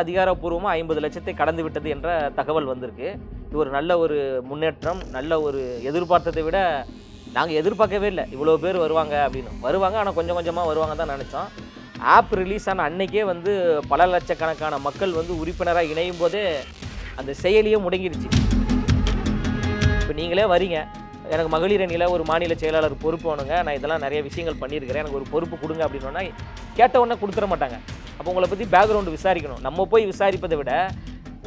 அதிகாரப்பூர்வமாக ஐம்பது லட்சத்தை கடந்து விட்டது என்ற தகவல் வந்திருக்கு. இது ஒரு நல்ல ஒரு முன்னேற்றம் நல்ல ஒரு எதிர்பார்த்ததை விட நாங்கள் எதிர்பார்க்கவே இல்லை. இவ்வளோ பேர் வருவாங்க அப்படின்னு. வருவாங்க ஆனால் கொஞ்சம் கொஞ்சமாக வருவாங்க தான் நினச்சோம். ஆப் ரிலீஸ் ஆன அன்னைக்கே வந்து பல லட்சக்கணக்கான மக்கள் வந்து உறுப்பினராக இணையும் போதே அந்த செயலியே முடங்கிடுச்சு இப்போ நீங்களே வரீங்க. எனக்கு மகளிர் அணியில் ஒரு மாநில செயலாளர் பொறுப்பு வேணுங்க. நான் இதெல்லாம் நிறைய விஷயங்கள் பண்ணியிருக்கிறேன். எனக்கு ஒரு பொறுப்பு கொடுங்க அப்படின்னா கேட்ட உடனே கொடுத்துட மாட்டாங்க. அப்போ உங்களை பற்றி பேக்ரவுண்டு விசாரிக்கணும். நம்ம போய் விசாரிப்பதை விட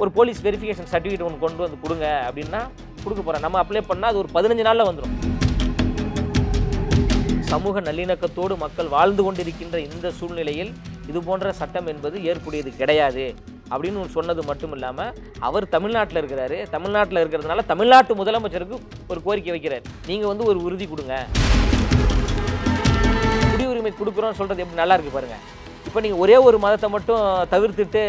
ஒரு போலீஸ் வெரிஃபிகேஷன் சர்டிஃபிகேட் ஒன்று கொண்டு வந்து கொடுங்க அப்படின்னா கொடுக்க போகிறேன் நம்ம அப்ளை பண்ணால் அது ஒரு பதினஞ்சு நாளில் வந்துடும் சமூக நல்லிணக்கத்தோடு மக்கள் வாழ்ந்து கொண்டிருக்கின்ற இந்த சூழ்நிலையில் இது போன்ற சட்டம் என்பது ஏற்புடையது கிடையாது. அப்படின்னு சொன்னது மட்டும் இல்லாமல் அவர் தமிழ்நாட்டில் இருக்கிறாரு. தமிழ்நாட்டில் இருக்கிறதுனால தமிழ்நாட்டு முதலமைச்சருக்கு ஒரு கோரிக்கை வைக்கிறார். நீங்கள் வந்து ஒரு உறுதி கொடுங்க. குடியுரிமை கொடுக்குறோம்னு சொல்கிறது எப்படி நல்லா இருக்கு பாருங்கள் இப்போ நீங்கள் ஒரே ஒரு மதத்தை மட்டும் தவிர்த்துட்டு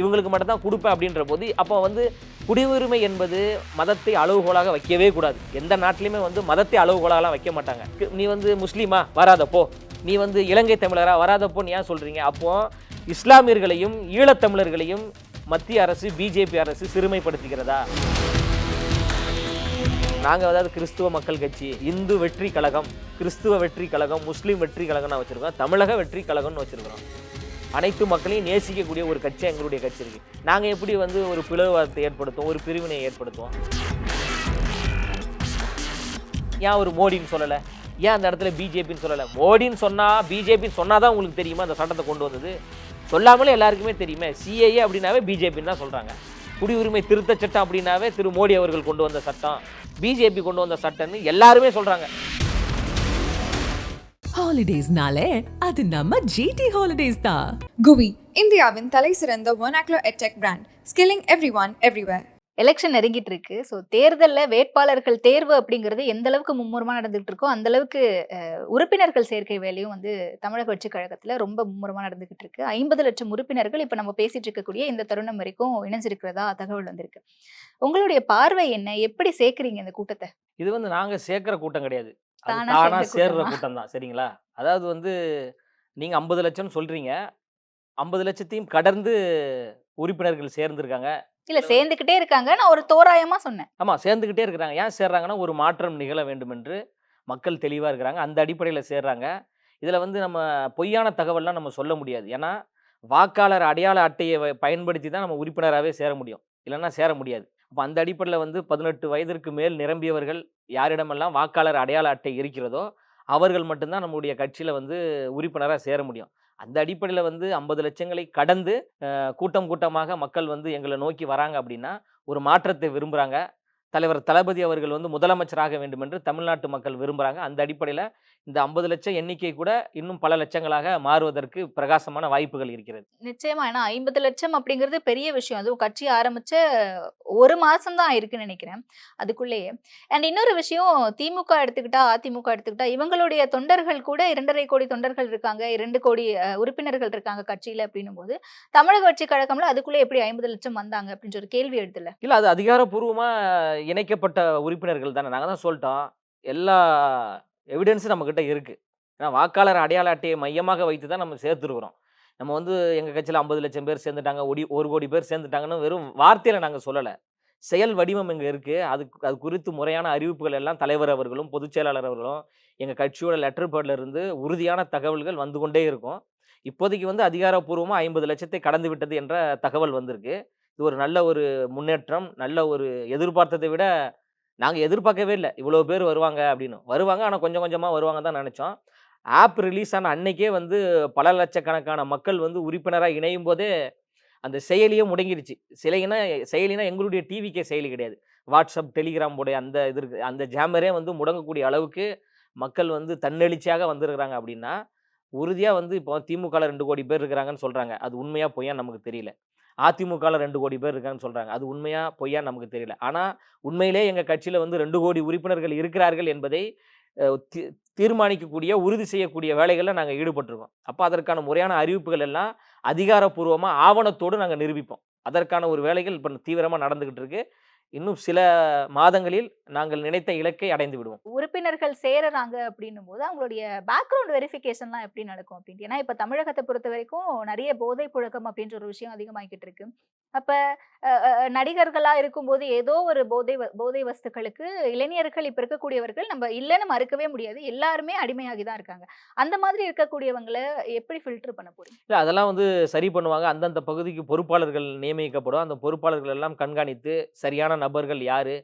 இவங்களுக்கு மட்டும் தான் கொடுப்பேன் அப்படின்ற போது அப்போ வந்து குடியுரிமை என்பது மதத்தை அளவுகோலாக வைக்கவே கூடாது. எந்த நாட்டிலையுமே வந்து மதத்தை அளவுகோலாகலாம் வைக்க மாட்டாங்க. நீ வந்து முஸ்லீமா? வராதப்போ. நீ வந்து இலங்கை தமிழராக வராதப்போ நீ ஏன் சொல்கிறீங்க அப்போது இஸ்லாமியர்களையும் ஈழத்தமிழர்களையும் மத்திய அரசு பிஜேபி அரசு சிறுமைப்படுத்துகிறதா? நாங்கள் அதாவது கிறிஸ்துவ மக்கள் கட்சி இந்து வெற்றி கழகம் கிறிஸ்துவ வெற்றி கழகம் முஸ்லீம் வெற்றி கழகம்னு வச்சுருக்கோம். தமிழக வெற்றி கழகம்னு வச்சுருக்கிறோம். அனைத்து மக்களையும் நேசிக்கக்கூடிய ஒரு கட்சி எங்களுடைய கட்சி இருக்கு. நாங்கள் எப்படி வந்து ஒரு பிளவுவாதத்தை ஏற்படுத்துவோம் ஒரு பிரிவினை ஏற்படுத்துவோம்? ஏன் ஒரு மோடின்னு சொல்லலை? ஏன் அந்த இடத்துல பிஜேபின்னு சொல்லலை? மோடின்னு சொன்னால் பிஜேபின்னு சொன்னால் தான் உங்களுக்கு தெரியுமா அந்த சட்டத்தை கொண்டு வந்தது? சொல்லாமலே எல்லாருக்குமே தெரியுமே சிஏஏ அப்படின்னாவே பிஜேபின்னு தான் சொல்கிறாங்க குடியுரிமை திருத்த சட்டம் அப்படின்னாவே திரு மோடி அவர்கள் கொண்டு வந்த சட்டம். பிஜேபி கொண்டு வந்த சட்டம்னு எல்லாருமே சொல்கிறாங்க ஹாலிடேஸ்னாலே அது நம்ம ஜிடி ஹாலிடேஸ் தான். குவி இந்தியாவின் தலை சிறந்த ஒனாக்லோ edtech brand skilling every one everywhere election நெருங்கிட்டு இருக்கு ஸோ தேர்தலில் வேட்பாளர்கள் தேர்வு அப்படிங்கிறது எந்த அளவுக்கு மும்முரமா நடந்துகிட்டு இருக்கோ அந்த அளவுக்கு உறுப்பினர்கள் சேர்க்கை வேலையும் வந்து தமிழக வெற்றி கழகத்துல ரொம்ப மும்முரமா நடந்துகிட்டு இருக்கு ஐம்பது லட்சம் உறுப்பினர்கள் இப்ப நம்ம பேசிட்டு இருக்கக்கூடிய இந்த தருணம் வரைக்கும் இணைஞ்சிருக்கிறதா தகவல் வந்திருக்கு. உங்களுடைய பார்வை என்ன? எப்படி சேர்க்கறீங்க இந்த கூட்டத்தை? இது வந்து நாங்கள் சேர்க்குற கூட்டம் கிடையாது. தானா சேர்ற கூட்டமா? கூட்டம் தான். சரிங்களா? அதாவது வந்து நீங்கள் ஐம்பது லட்சம் சொல்கிறீங்க ஐம்பது லட்சத்தையும் கடந்து உறுப்பினர்கள் சேர்ந்துருக்காங்க. இல்ல சேர்ந்துக்கிட்டே இருக்காங்க நான் ஒரு தோராயமா சொன்னேன். ஆமாம் சேர்ந்துக்கிட்டே இருக்கிறாங்க. ஏன் சேர்றாங்கன்னா ஒரு மாற்றம் நிகழ வேண்டும் என்று மக்கள் தெளிவாக இருக்கிறாங்க. அந்த அடிப்படையில் சேர்றாங்க. இதில் வந்து நம்ம பொய்யான தகவல்லாம் நம்ம சொல்ல முடியாது. ஏன்னா வாக்காளர் அடையாள அட்டையை பயன்படுத்தி தான் நம்ம உறுப்பினராகவே சேர முடியும். இல்லைன்னா சேர முடியாது. அப்போ அந்த அடிப்படையில் வந்து பதினெட்டு வயதிற்கு மேல் நிரம்பியவர்கள் யாரிடமெல்லாம் வாக்காளர் அடையாள அட்டை இருக்கிறதோ அவர்கள் மட்டும்தான் நம்முடைய கட்சியில் வந்து உறுப்பினராக சேர முடியும். அந்த அடிப்படையில் வந்து ஐம்பது லட்சங்களை கடந்து கூட்டம் கூட்டமாக மக்கள் வந்து எங்களை நோக்கி வராங்க அப்படின்னா ஒரு மாற்றத்தை விரும்புகிறாங்க தலைவர் தளபதி அவர்கள் வந்து முதலமைச்சராக வேண்டும் என்று தமிழ்நாட்டு மக்கள் விரும்புகிறாங்க அந்த அடிப்படையில் இந்த ஐம்பது லட்சம் எண்ணிக்கை கூட இன்னும் பல லட்சங்களாக மாறுவதற்கு பிரகாசமான வாய்ப்புகள் இருக்கிறது. நிச்சயமா. ஏன்னா ஐம்பது லட்சம் அப்படிங்கிறது பெரிய விஷயம். அதுவும் கட்சி ஆரம்பிச்ச ஒரு மாசம் தான் இருக்குன்னு நினைக்கிறேன் அதுக்குள்ளேயே. அண்ட் இன்னொரு விஷயம் திமுக எடுத்துக்கிட்டா அதிமுக எடுத்துக்கிட்டா இவங்களுடைய தொண்டர்கள் கூட இரண்டரை கோடி தொண்டர்கள் இருக்காங்க. இரண்டு கோடி உறுப்பினர்கள் இருக்காங்க கட்சியில அப்படின்னும் போது தமிழக கட்சி கழகம்ல அதுக்குள்ளே எப்படி ஐம்பது லட்சம் வந்தாங்க அப்படின்ற ஒரு கேள்வி எடுத்துல இல்லை அது அதிகாரப்பூர்வமாக இணைக்கப்பட்ட உறுப்பினர்கள் தானே. நாங்கள் தான் சொல்லிட்டோம் எல்லா எவிடன்ஸும் நம்மக்கிட்ட இருக்குது ஏன்னா வாக்காளர் அடையாள அட்டையை மையமாக வைத்து தான் நம்ம சேர்த்துருக்குறோம். நம்ம வந்து எங்கள் கட்சியில் ஐம்பது லட்சம் பேர் சேர்ந்துட்டாங்க ஒடி ஒரு கோடி பேர் சேர்ந்துட்டாங்கன்னு வெறும் வார்த்தையில் நாங்கள் சொல்லலை. செயல் வடிவம் இங்கே இருக்குது அது அது குறித்து முறையான அறிவிப்புகள் எல்லாம் தலைவர் அவர்களும் பொதுச் செயலாளர் அவர்களும் எங்கள் கட்சியோட லெட்டர் பேர்ல இருந்து உறுதியான தகவல்கள் வந்து கொண்டே இருக்கும். இப்போதைக்கு வந்து அதிகாரப்பூர்வமாக ஐம்பது லட்சத்தை கடந்து விட்டது என்ற தகவல் வந்திருக்கு. இது ஒரு நல்ல ஒரு முன்னேற்றம் நல்ல ஒரு எதிர்பார்த்ததை விட நாங்கள் எதிர்பார்க்கவே இல்லை. இவ்வளோ பேர் வருவாங்க அப்படின்னு. வருவாங்க ஆனால் கொஞ்சம் கொஞ்சமாக வருவாங்க தான் நினச்சோம். ஆப் ரிலீஸ் ஆன அன்னைக்கே வந்து பல லட்சக்கணக்கான மக்கள் வந்து உறுப்பினராக இணையும் போதே அந்த செயலியே முடங்கிருச்சு. சிலைனா செயலினா எங்களுடைய டிவிக்கே செயலி கிடையாது. வாட்ஸ்அப் டெலிகிராம் உடைய அந்த இது இருக்கு அந்த ஜாமரே வந்து முடங்கக்கூடிய அளவுக்கு மக்கள் வந்து தன்னெழுச்சியாக வந்திருக்கிறாங்க அப்படின்னா உறுதியாக வந்து இப்போ திமுகவில் ரெண்டு கோடி பேர் இருக்கிறாங்கன்னு சொல்கிறாங்க அது உண்மையாக பொய்யா நமக்கு தெரியல. அதிமுகவில் ரெண்டு கோடி பேர் இருக்கான்னு சொல்கிறாங்க அது உண்மையா பொய்யா நமக்கு தெரியல. ஆனால் உண்மையிலே எங்கள் கட்சியில் வந்து ரெண்டு கோடி உறுப்பினர்கள் இருக்கிறார்கள் என்பதை தீர்மானிக்கக்கூடிய உறுதி செய்யக்கூடிய வேலைகளில் நாங்கள் ஈடுபட்டிருக்கோம். அப்போ அதற்கான முறையான அறிவிப்புகள் எல்லாம் அதிகாரப்பூர்வமாக ஆவணத்தோடு நாங்கள் நிரூபிப்போம். அதற்கான ஒரு வேலைகள் இப்போ தீவிரமாக நடந்துக்கிட்டு இருக்குது இன்னும் சில மாதங்களில் நாங்கள் நினைத்த இலக்கை அடைந்து விடுவோம். உறுப்பினர்கள் சேருறாங்க அப்படின்னும் போது அவங்களுடைய பேக்ரவுண்ட் வெரிஃபிகேஷன்லாம் எப்படி நடக்கும் அப்படின்ட்டு? ஏன்னா இப்ப தமிழகத்தை பொறுத்த வரைக்கும் நிறைய போதை புழக்கம் அப்படின்ற ஒரு விஷயம் அதிகமாகிட்டு இருக்கு. அப்ப அஹ், அஹ், நடிகர்களா இருக்கும்போது ஏதோ ஒரு போதை போதை வஸ்துக்களுக்கு இளைஞர்கள் இப்ப இருக்கக்கூடியவர்கள் நம்ம இல்லைன்னு மறுக்கவே முடியாது. எல்லாருமே அடிமையாகி தான் இருக்காங்க. அந்த மாதிரி இருக்கக்கூடியவங்களை எப்படி ஃபில்டர் பண்ண போறீங்க? இல்லை அதெல்லாம் வந்து சரி பண்ணுவாங்க. அந்தந்த பகுதிக்கு பொறுப்பாளர்கள் நியமிக்கப்படும். அந்த பொறுப்பாளர்கள் எல்லாம் கண்காணித்து சரியான நபர்கள் யார்?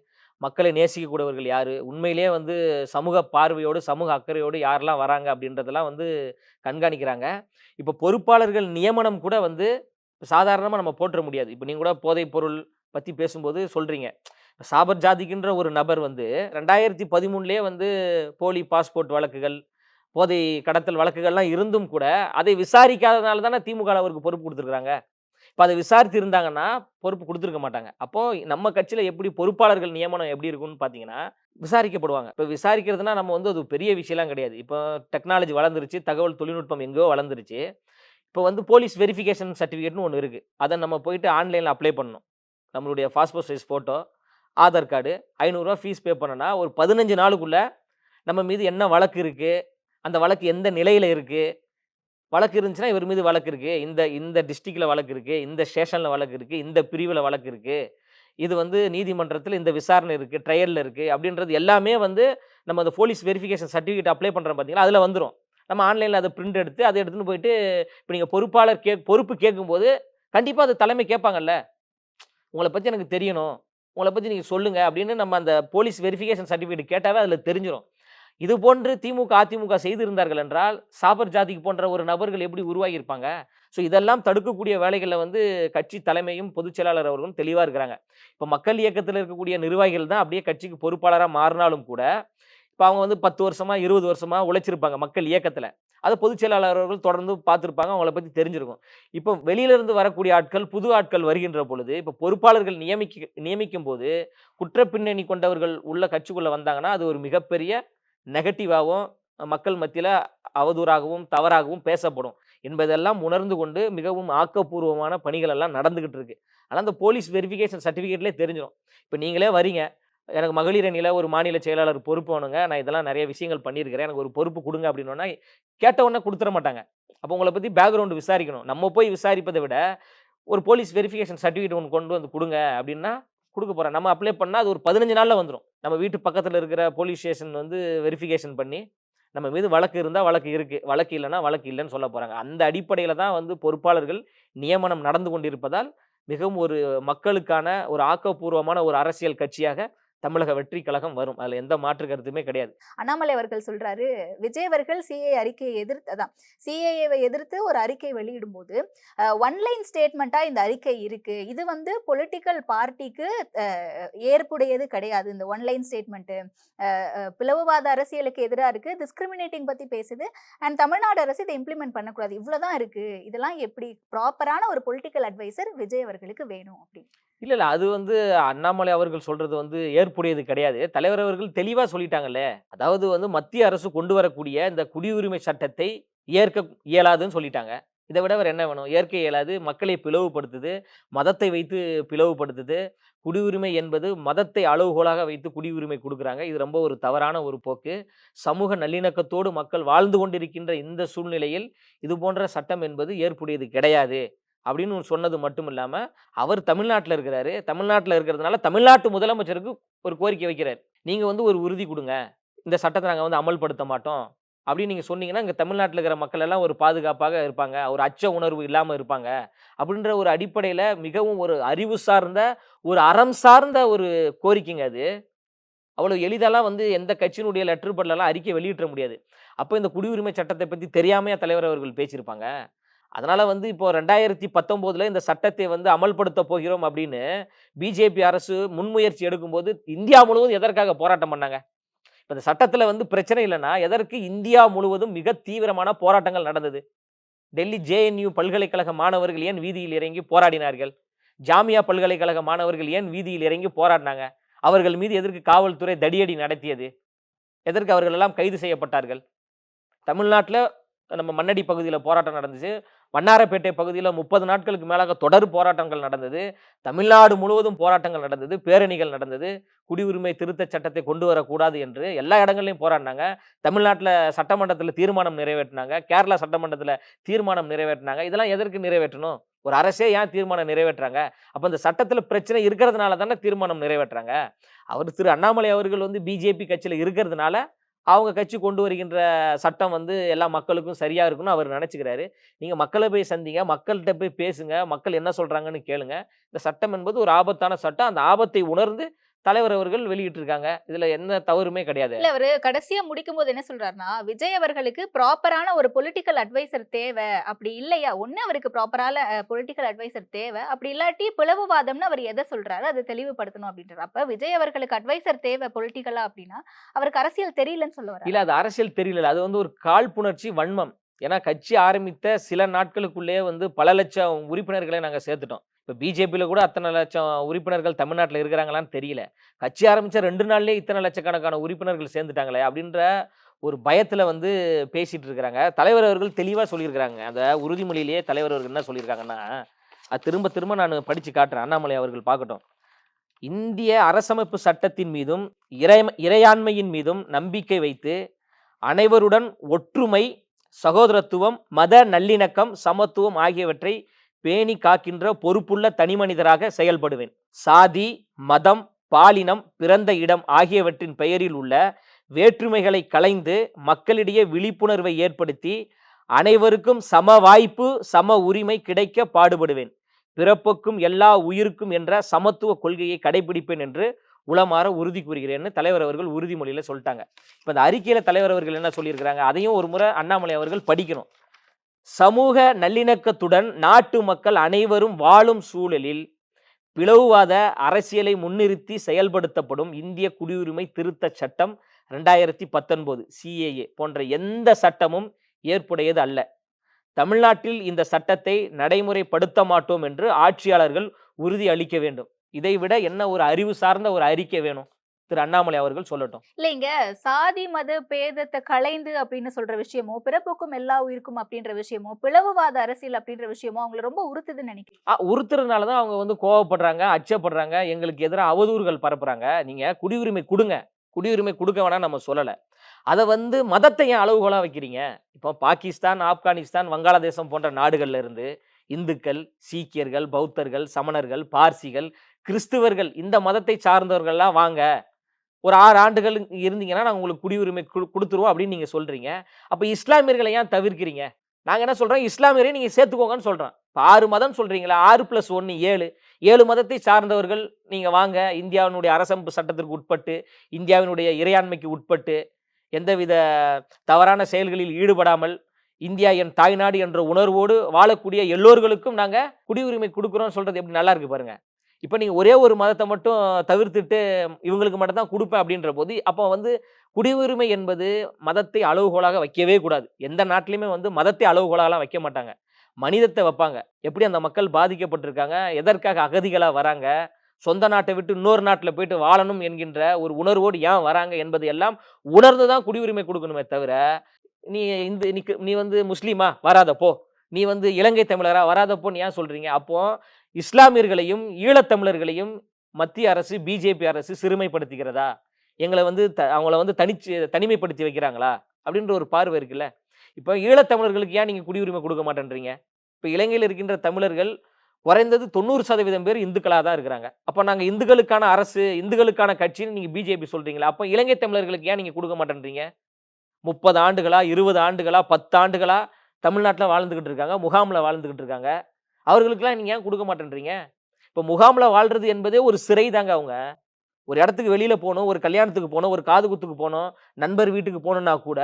மக்களை நேசிக்கக்கூடியவர்கள் யார்? உண்மையிலேயே வந்து சமூக பார்வையோடு சமூக அக்கறையோடு யாரெல்லாம் வராங்க அப்படின்றதெல்லாம் வந்து கண்காணிக்கிறாங்க. இப்போ பொறுப்பாளர்கள் நியமனம் கூட வந்து சாதாரணமாக நம்ம போட்டுற முடியாது. இப்போ நீங்கள் கூட போதைப் பொருள் பற்றி பேசும்போது சொல்கிறீங்க சாபர் ஜாதிக்குன்ற ஒரு நபர் வந்து ரெண்டாயிரத்தி பதிமூணுலேயே வந்து போலி பாஸ்போர்ட் வழக்குகள் போதை கடத்தல் வழக்குகள்லாம் இருந்தும் கூட அதை விசாரிக்காதனால தானே திமுக அவருக்கு பொறுப்பு கொடுத்துருக்காங்க இப்போ அதை விசாரித்து இருந்தாங்கன்னா பொறுப்பு கொடுத்துருக்க மாட்டாங்க. அப்போ நம்ம கட்சியில் எப்படி பொறுப்பாளர்கள் நியமனம் எப்படி இருக்கும்னு பார்த்தீங்கன்னா விசாரிக்கப்படுவாங்க. இப்போ விசாரிக்கிறதுனா நம்ம வந்து அது பெரிய விஷயம்லாம் கிடையாது. இப்போ டெக்னாலஜி வளர்ந்துருச்சு தகவல் தொழில்நுட்பம் எங்கேயோ வளர்ந்துருச்சு. இப்போ வந்து போலீஸ் வெரிஃபிகேஷன் சர்டிஃபிகேட்னு ஒன்று இருக்குது அதை நம்ம போயிட்டு ஆன்லைனில் அப்ளை பண்ணணும். நம்மளுடைய passport size photo Aadhaar card ஐநூறுரூவா ஃபீஸ் பே பண்ணனா ஒரு பதினஞ்சு நாளுக்குள்ளே நம்ம மீது என்ன வழக்கு இருக்குது அந்த வழக்கு எந்த நிலையில் இருக்குது வழக்கு இருந்துச்சுன்னா இவர் மீது வழக்கு இருக்குது இந்த இந்த டிஸ்ட்ரிக்டில் வழக்கு இருக்குது இந்த ஸ்டேஷனில் வழக்கு இருக்குது இந்த பிரிவில் வழக்கு இருக்குது இது வந்து நீதிமன்றத்தில் இந்த விசாரணை இருக்குது ட்ரையலில் இருக்குது அப்படின்றது எல்லாமே வந்து நம்ம அந்த போலீஸ் வெரிஃபிகேஷன் சர்டிஃபிகேட் அப்ளை பண்ணுறோம் பார்த்தீங்களா அதில் வந்துடும் நம்ம ஆன்லைனில் அதை பிரிண்ட் எடுத்து அதை எடுத்துன்னு போயிட்டு இப்போ நீங்கள் பொறுப்பாளர் கே பொறுப்பு கேட்கும்போது கண்டிப்பாக அது தலைமை கேட்பாங்கல்ல. உங்களை பற்றி எனக்கு தெரியணும். உங்களை பற்றி நீங்கள் சொல்லுங்கள் அப்படின்னு நம்ம அந்த போலீஸ் வெரிஃபிகேஷன் சர்டிஃபிகேட் கேட்டாவே அதில் தெரிஞ்சிடும் இது போன்று திமுக அதிமுக செய்திருந்தார்கள் என்றால் சாபர் ஜாதிக்கு போன்ற ஒரு நபர்கள் எப்படி உருவாகியிருப்பாங்க? ஸோ இதெல்லாம் தடுக்கக்கூடிய வேலைகளில் வந்து கட்சி தலைமையும் பொதுச் செயலாளர் அவர்களும் தெளிவாக இருக்கிறாங்க. இப்போ மக்கள் இயக்கத்தில் இருக்கக்கூடிய நிர்வாகிகள் தான் அப்படியே கட்சிக்கு பொறுப்பாளராக மாறினாலும் கூட இப்போ அவங்க வந்து பத்து வருஷமா இருபது வருஷமா உழைச்சிருப்பாங்க மக்கள் இயக்கத்தில். அதை பொதுச் செயலாளர் அவர்கள் தொடர்ந்து பார்த்துருப்பாங்க அவங்கள பற்றி தெரிஞ்சிருக்கும். இப்போ வெளியிலிருந்து வரக்கூடிய ஆட்கள் புது ஆட்கள் வருகின்ற பொழுது இப்போ பொறுப்பாளர்கள் நியமிக்க நியமிக்கும் போது குற்றப்பின்னணி கொண்டவர்கள் உள்ள கட்சிக்குள்ளே வந்தாங்கன்னா அது ஒரு மிகப்பெரிய நெகட்டிவாகவும் மக்கள் மத்தியில் அவதூறாகவும் தவறாகவும் பேசப்படும். என்பதெல்லாம் உணர்ந்து கொண்டு மிகவும் ஆக்கப்பூர்வமான பணிகள் எல்லாம் நடந்துகிட்டு இருக்கு. ஆனால் அந்த போலீஸ் வெரிஃபிகேஷன் சர்டிஃபிகேட்லேயே தெரிஞ்சிடும் இப்போ நீங்களே வரீங்க எனக்கு மகளிர் அணியில் ஒரு மாநில செயலாளர் பொறுப்பு வேணுங்க. நான் இதெல்லாம் நிறைய விஷயங்கள் பண்ணியிருக்கிறேன். எனக்கு ஒரு பொறுப்பு கொடுங்க அப்படின்னோன்னா கேட்ட உடனே கொடுத்துட மாட்டாங்க. அப்போ உங்களை பற்றி பேக்ரவுண்டு விசாரிக்கணும். நம்ம போய் விசாரிப்பதை விட ஒரு போலீஸ் வெரிஃபிகேஷன் சர்டிஃபிகேட் ஒன்று கொண்டு வந்து கொடுங்க அப்படின்னா கொடுக்க போகிறேன் நம்ம அப்ளை பண்ணால் அது ஒரு பதினஞ்சு நாளில் வந்துடும் நம்ம வீட்டு பக்கத்தில் இருக்கிற போலீஸ் ஸ்டேஷன் வந்து வெரிஃபிகேஷன் பண்ணி நம்ம மீது வழக்கு இருந்தால் வழக்கு இருக்குது வழக்கு இல்லைன்னா வழக்கு இல்லைன்னு சொல்ல போகிறாங்க அந்த அடிப்படையில் தான் வந்து பொறுப்பாளர்கள் நியமனம் நடந்து கொண்டிருப்பதால் மிகவும் ஒரு மக்களுக்கான ஒரு ஆக்கப்பூர்வமான ஒரு அரசியல் கட்சியாக தமிழக வெற்றி கழகம் வரும். அதில் எந்த மாற்று கருத்துமே கிடையாது. அண்ணாமலை அவர்கள் சொல்றாரு விஜய் அவர்கள் சிஏ அறிக்கையை எதிர்த்து அதான் சிஏஏவை எதிர்த்து ஒரு அறிக்கை வெளியிடும் போது ஒன்லைன் ஸ்டேட்மெண்டா இந்த அறிக்கை இருக்கு. இது வந்து பொலிட்டிக்கல் பார்ட்டிக்கு ஏற்புடையது கிடையாது. இந்த ஒன்லைன் ஸ்டேட்மெண்ட் பிளவுவாத அரசியலுக்கு எதிராக இருக்கு. டிஸ்கிரிமினேட்டிங் பத்தி பேசுது. அண்ட் தமிழ்நாடு அரசு இதை இம்ப்ளிமெண்ட் பண்ணக்கூடாது. இவ்வளவுதான் இருக்கு. இதெல்லாம் எப்படி ப்ராப்பரான ஒரு பொலிட்டிக்கல் அட்வைசர் விஜய் அவர்களுக்கு வேணும் அப்படின்னு. இல்லை இல்லை. அது வந்து அண்ணாமலை அவர்கள் சொல்றது வந்து ஏற்புடையது கிடையாது. தலைவர் அவர்கள் தெளிவாக சொல்லிட்டாங்களே அதாவது வந்து மத்திய அரசு கொண்டு வரக்கூடிய இந்த குடியுரிமை சட்டத்தை ஏற்க இயலாதுன்னு சொல்லிட்டாங்க. இதை விட அவர் என்ன வேணும்? ஏற்க இயலாது மக்களை பிளவுபடுத்துது மதத்தை வைத்து பிளவுபடுத்துது. குடியுரிமை என்பது மதத்தை அளவுகோலாக வைத்து குடியுரிமை கொடுக்குறாங்க. இது ரொம்ப ஒரு தவறான ஒரு போக்கு. சமூக நல்லிணக்கத்தோடு மக்கள் வாழ்ந்து கொண்டிருக்கின்ற இந்த சூழ்நிலையில் இது போன்ற சட்டம் என்பது ஏற்புடையது கிடையாது. அப்படின்னு சொன்னது மட்டும் இல்லாமல் அவர் தமிழ்நாட்டில் இருக்கிறாரு. தமிழ்நாட்டில் இருக்கிறதுனால தமிழ்நாட்டு முதலமைச்சருக்கு ஒரு கோரிக்கை வைக்கிறார். நீங்கள் வந்து ஒரு உறுதி கொடுங்க. இந்த சட்டத்தை நாங்கள் வந்து அமல்படுத்த மாட்டோம். அப்படின்னு நீங்கள் சொன்னீங்கன்னா இங்கே தமிழ்நாட்டில் இருக்கிற மக்கள் எல்லாம் ஒரு பாதுகாப்பாக இருப்பாங்க. ஒரு அச்ச உணர்வு இல்லாமல் இருப்பாங்க. அப்படின்ற ஒரு அடிப்படையில் மிகவும் ஒரு அறிவு சார்ந்த ஒரு அறம் சார்ந்த ஒரு கோரிக்கைங்க அது. அவ்வளோ எளிதெல்லாம் வந்து எந்த கட்சியினுடைய லெட்டர் படலாம் அறிக்கை வெளியிட முடியாது. அப்போ இந்த குடியுரிமை சட்டத்தை பற்றி தெரியாமையா தலைவர் அவர்கள் பேசியிருப்பாங்க. அதனால் வந்து இப்போ ரெண்டாயிரத்தி பத்தொம்போதில் இந்த சட்டத்தை வந்து அமல்படுத்த போகிறோம் அப்படின்னு பிஜேபி அரசு முன்முயற்சி எடுக்கும்போது இந்தியா முழுவதும் எதற்காக போராட்டம் பண்ணாங்க? இப்போ இந்த சட்டத்தில் வந்து பிரச்சனை இல்லைன்னா எதற்கு இந்தியா முழுவதும் மிக தீவிரமான போராட்டங்கள் நடந்தது? டெல்லி ஜேஎன்யூ பல்கலைக்கழக மாணவர்கள் ஏன் வீதியில் இறங்கி போராடினார்கள்? ஜாமியா பல்கலைக்கழக மாணவர்கள் ஏன் வீதியில் இறங்கி போராடினாங்க? அவர்கள் மீது எதற்கு காவல்துறை தடியடி நடத்தியது? எதற்கு அவர்கள் எல்லாம் கைது செய்யப்பட்டார்கள்? தமிழ்நாட்டில் நம்ம மண்ணடி பகுதியில் போராட்டம் நடந்துச்சு. வண்ணாரப்பேட்டை பகுதியில் முப்பது நாட்களுக்கு மேலாக தொடர் போராட்டங்கள் நடந்தது. தமிழ்நாடு முழுவதும் போராட்டங்கள் நடந்தது. பேரணிகள் நடந்தது. குடியுரிமை திருத்த சட்டத்தை கொண்டு வரக்கூடாது என்று எல்லா இடங்கள்லையும் போராடினாங்க. தமிழ்நாட்டில் சட்டமன்றத்தில் தீர்மானம் நிறைவேற்றினாங்க. கேரளா சட்டமன்றத்தில் தீர்மானம் நிறைவேற்றினாங்க. இதெல்லாம் எதற்கு நிறைவேற்றணும்? ஒரு அரசே ஏன் தீர்மானம் நிறைவேற்றுறாங்க? அப்போ இந்த சட்டத்தில் பிரச்சனை இருக்கிறதுனால தானே தீர்மானம் நிறைவேற்றுறாங்க. அவர் திரு அண்ணாமலை அவர்கள் வந்து பிஜேபி கட்சியில் இருக்கிறதுனால அவங்க கட்சி கொண்டு வருகின்ற சட்டம் வந்து எல்லா மக்களுக்கும் சரியாக இருக்கும்னு அவர் நினச்சிக்கிறாரு. நீங்கள் மக்களை போய் சந்திங்க மக்கள்கிட்ட போய் பேசுங்க மக்கள் என்ன சொல்கிறாங்கன்னு கேளுங்க. இந்த சட்டம் என்பது ஒரு ஆபத்தான சட்டம். அந்த ஆபத்தை உணர்ந்து தலைவர் அவர்கள் வெளியிட்டிருக்காங்க. இதுல எந்த தவறுமே கிடையாது. இல்ல அவரு கடைசியா முடிக்கும் போது என்ன சொல்றாருன்னா விஜய் அவர்களுக்கு ப்ராப்பரான ஒரு பொலிட்டிக்கல் அட்வைசர் தேவை. அப்படி இல்லையா? ஒண்ணு அவருக்கு ப்ராப்பரான பொலிட்டிக்கல் அட்வைசர் தேவை. அப்படி இல்லாட்டி பிளவுவாதம்னு அவர் எதை சொல்றாரு? அதை தெளிவுபடுத்தணும் அப்படின்றாரு. அப்ப விஜய் அவர்களுக்கு அட்வைசர் தேவை பொலிட்டிக்கலா அப்படின்னா அவருக்கு அரசியல் தெரியலன்னு சொல்ல வர இல்ல அது அரசியல் தெரியல. அது வந்து ஒரு காழ்ப்புணர்ச்சி வன்மம். ஏன்னா கட்சி ஆரம்பித்த சில நாட்களுக்குள்ளேயே வந்து பல லட்சம் உறுப்பினர்களை நாங்கள் சேர்த்துட்டோம். இப்போ பிஜேபியில் கூட அத்தனை லட்சம் உறுப்பினர்கள் தமிழ்நாட்டில் இருக்கிறாங்களான்னு தெரியல. கட்சி ஆரம்பித்த ரெண்டு நாள்லேயே இத்தனை லட்சக்கணக்கான உறுப்பினர்கள் சேர்ந்துட்டாங்களே அப்படின்ற ஒரு பயத்தில் வந்து பேசிகிட்டு இருக்கிறாங்க. தலைவர் அவர்கள் தெளிவாக சொல்லியிருக்கிறாங்க. அந்த உறுதிமொழியிலேயே தலைவர் அவர்கள் என்ன சொல்லியிருக்காங்கன்னா அது திரும்ப திரும்ப நான் படித்து காட்டுறேன். அண்ணாமலை அவர்கள் பார்க்கட்டும். இந்திய அரசமைப்பு சட்டத்தின் மீதும் இறை இறையாண்மையின் மீதும் நம்பிக்கை வைத்து அனைவருடன் ஒற்றுமை சகோதரத்துவம் மத நல்லிணக்கம் சமத்துவம் ஆகியவற்றை பேணி காக்கின்ற பொறுப்புள்ள தனிமனிதராக செயல்படுவேன். சாதி மதம் பாலினம் பிறந்த இடம் ஆகியவற்றின் பெயரில் உள்ள வேற்றுமைகளை களைந்து மக்களிடையே விழிப்புணர்வை ஏற்படுத்தி அனைவருக்கும் சம வாய்ப்பு சம உரிமை கிடைக்க பாடுபடுவேன். பிறப்புக்கும் எல்லா உயிருக்கும் என்ற சமத்துவ கொள்கையை கடைபிடிப்பேன் என்று உளமாற உறுதி கூறுகிறேன்னு தலைவர் அவர்கள் உறுதிமொழியில் சொல்லிட்டாங்க. இப்போ இந்த அறிக்கையில் தலைவர் அவர்கள் என்ன சொல்லியிருக்கிறாங்க? அதையும் ஒரு முறை அண்ணாமலை அவர்கள் படிக்கணும். சமூக நல்லிணக்கத்துடன் நாட்டு மக்கள் அனைவரும் வாழும் சூழலில் பிளவுவாத அரசியலை முன்னிறுத்தி செயல்படுத்தப்படும் இந்திய குடியுரிமை திருத்த சட்டம் ரெண்டாயிரத்தி பத்தொன்பது சிஏஏ போன்ற எந்த சட்டமும் ஏற்புடையது அல்ல. தமிழ்நாட்டில் இந்த சட்டத்தை நடைமுறைப்படுத்த மாட்டோம் என்று ஆட்சியாளர்கள் உறுதி அளிக்க வேண்டும். இதைவிட என்ன ஒரு அறிவு சார்ந்த ஒரு அறிக்கை வேணும்? திரு அண்ணாமலை அவர்கள் சொல்லட்டும். இல்லைங்க. சாதி மத பேதத்தை களைந்து அப்படின்னு சொல்ற விஷயமோ பிறப்புக்கும் எல்லா உயிருக்கும் அப்படின்ற விஷயமோ பிளவுவாத அரசியல் அப்படின்ற விஷயமோ அவங்களை ரொம்ப உறுத்துதுன்னு நினைக்கிறேன். ஆ, உறுத்துறதுனால தான் அவங்க வந்து கோவப்படுறாங்க அச்சப்படுறாங்க எங்களுக்கு எதிராக அவதூறுகள் பரப்புறாங்க. நீங்க குடியுரிமை கொடுங்க. குடியுரிமை கொடுக்க வேணாம் நம்ம சொல்லலை. அதை வந்து மதத்தை ஏன் அளவுகோலாக வைக்கிறீங்க? இப்போ பாகிஸ்தான் ஆப்கானிஸ்தான் வங்காளதேசம் போன்ற நாடுகள்ல இருந்து இந்துக்கள் சீக்கியர்கள் பௌத்தர்கள் சமணர்கள் பார்சிகள் கிறிஸ்துவர்கள் இந்த மதத்தை சார்ந்தவர்கள்லாம் வாங்க. ஒரு ஆறு ஆண்டுகள் இருந்தீங்கன்னா நாங்கள் உங்களுக்கு குடியுரிமை கொடு கொடுத்துருவோம் அப்படின்னு நீங்கள் சொல்கிறீங்க அப்போ இஸ்லாமியர்களை ஏன் தவிர்க்கிறீங்க? நாங்கள் என்ன சொல்கிறோம் இஸ்லாமியரையும் நீங்கள் சேர்த்துக்கோங்கன்னு சொல்கிறோம் இப்போ ஆறு மதம் சொல்கிறீங்களா ஆறு ப்ளஸ் ஒன்று ஏழு. ஏழு மதத்தை சார்ந்தவர்கள் நீங்கள் வாங்க. இந்தியாவினுடைய அரசமைப்பு சட்டத்திற்கு உட்பட்டு இந்தியாவினுடைய இறையாண்மைக்கு உட்பட்டு எந்தவித தவறான செயல்களில் ஈடுபடாமல் இந்தியா என் தாய்நாடு என்ற உணர்வோடு வாழக்கூடிய எல்லோர்களுக்கும் நாங்கள் குடியுரிமை கொடுக்குறோம்னு சொல்கிறது எப்படி நல்லா இருக்கு பாருங்கள் இப்போ நீங்கள் ஒரே ஒரு மதத்தை மட்டும் தவிர்த்துட்டு இவங்களுக்கு மட்டும் தான் கொடுப்பேன் அப்படின்ற போது அப்போ வந்து குடியுரிமை என்பது மதத்தை அளவுகோலாக வைக்கவே கூடாது. எந்த நாட்டிலையுமே வந்து மதத்தை அளவுகோலாகலாம் வைக்க மாட்டாங்க. மனிதத்தை வைப்பாங்க. எப்படி அந்த மக்கள் பாதிக்கப்பட்டிருக்காங்க எதற்காக அகதிகளாக வராங்க சொந்த நாட்டை விட்டு இன்னொரு நாட்டில் போயிட்டு வாழணும் என்கின்ற ஒரு உணர்வோடு ஏன் வராங்க என்பது எல்லாம் உணர்ந்து தான் குடியுரிமை கொடுக்கணுமே தவிர நீ இந்த நீ நீ வந்து முஸ்லீமா வராதப்போ நீ வந்து இலங்கை தமிழரா வராதப்போன்னு ஏன் சொல்கிறீங்க அப்போது இஸ்லாமியர்களையும் ஈழத்தமிழர்களையும் மத்திய அரசு பிஜேபி அரசு சிறுமைப்படுத்துகிறதா? எங்களை வந்து த அவங்கள வந்து தனிச்சு தனிமைப்படுத்தி வைக்கிறாங்களா? அப்படின்ற ஒரு பார்வை இருக்குல்ல. இப்போ ஈழத்தமிழர்களுக்கு ஏன் நீங்கள் குடியுரிமை கொடுக்க மாட்டேன்றீங்க? இப்போ இலங்கையில் இருக்கின்ற தமிழர்கள் குறைந்தது தொண்ணூறு சதவீதம் பேர் இந்துக்களாக தான் இருக்கிறாங்க. அப்போ நாங்கள் இந்துக்களுக்கான அரசு இந்துக்களுக்கான கட்சின்னு நீங்கள் பிஜேபி சொல்கிறீங்களா அப்போ இலங்கை தமிழர்களுக்கு ஏன் நீங்கள் கொடுக்க மாட்டேன்றீங்க? முப்பது ஆண்டுகளா இருபது ஆண்டுகளா பத்து ஆண்டுகளா தமிழ்நாட்டில் வாழ்ந்துக்கிட்டு இருக்காங்க முகாமில் வாழ்ந்துக்கிட்டு இருக்காங்க. அவர்களுக்கெல்லாம் நீங்கள் ஏன் கொடுக்க மாட்டேன்றீங்க? இப்போ முகாமில் வாழ்றது என்பதே ஒரு சிறை தாங்க அவங்க. ஒரு இடத்துக்கு வெளியில் போகணும் ஒரு கல்யாணத்துக்கு போகணும் ஒரு காது குத்துக்கு போகணும் நண்பர் வீட்டுக்கு போகணுன்னா கூட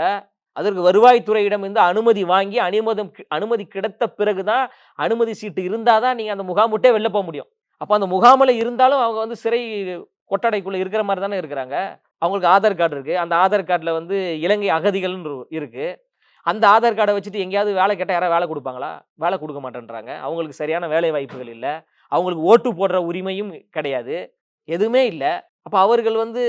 அதற்கு வருவாய்த்துறையிடம் இருந்து அனுமதி வாங்கி அனுமதம் கி- அனுமதி கிடைத்த பிறகு தான் அனுமதி சீட்டு இருந்தால் தான் நீங்கள் அந்த முகாம் விட்டே வெளில போக முடியும். அப்போ அந்த முகாமில் இருந்தாலும் அவங்க வந்து சிறை கொட்டடைக்குள்ளே இருக்கிற மாதிரி தானே இருக்கிறாங்க. அவங்களுக்கு ஆதார் கார்டு இருக்குது அந்த ஆதார் கார்டில் வந்து இலங்கை அகதிகள்னு இருக்குது அந்த ஆதார் கார்டை வச்சுட்டு எங்கேயாவது வேலை கேட்டால் யாராவது வேலை கொடுப்பாங்களா? வேலை கொடுக்க மாட்டேன்றாங்க. அவங்களுக்கு சரியான வேலை வாய்ப்புகள் இல்லை. அவங்களுக்கு ஓட்டு போடுற உரிமையும் கிடையாது. எதுவுமே இல்லை. அப்போ அவர்கள் வந்து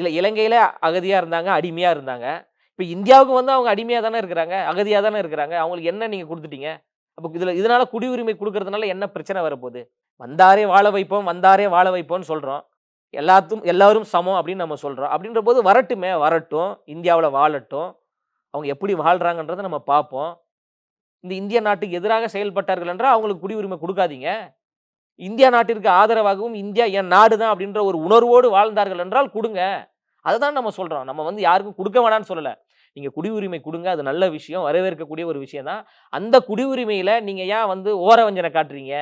இல இலங்கையில் அகதியாக இருந்தாங்க அடிமையாக இருந்தாங்க. இப்போ இந்தியாவுக்கு வந்து அவங்க அடிமையாக தானே இருக்கிறாங்க அகதியாக தானே இருக்கிறாங்க. அவங்களுக்கு என்ன நீங்கள் கொடுத்துட்டீங்க? அப்போ இதில் இதனால் குடியுரிமை கொடுக்கறதுனால என்ன பிரச்சனை வரப்போகுது? வந்தாரே வாழ வைப்போம் வந்தாரே வாழ வைப்போம்னு சொல்கிறோம் எல்லாத்தும் எல்லாரும் சமம் அப்படின்னு நம்ம சொல்கிறோம் அப்படின்ற போது வரட்டுமே வரட்டும். இந்தியாவில் வாழட்டும். அவங்க எப்படி வாழ்கிறாங்கன்றதை நம்ம பார்ப்போம். இந்த இந்திய நாட்டுக்கு எதிராக செயல்பட்டார்கள் என்றால் அவங்களுக்கு குடியுரிமை கொடுக்காதீங்க. இந்தியா நாட்டிற்கு ஆதரவாகவும் இந்தியா என் நாடு தான் அப்படின்ற ஒரு உணர்வோடு வாழ்ந்தார்கள் என்றால் கொடுங்க. அதை தான் நம்ம சொல்கிறோம் நம்ம வந்து யாருக்கும் கொடுக்க வேணாம்னு சொல்லலை. நீங்கள் குடியுரிமை கொடுங்க அது நல்ல விஷயம். வரவேற்கக்கூடிய ஒரு விஷயம் தான். அந்த குடியுரிமையில் நீங்கள் ஏன் வந்து ஓரவஞ்சனை காட்டுறீங்க?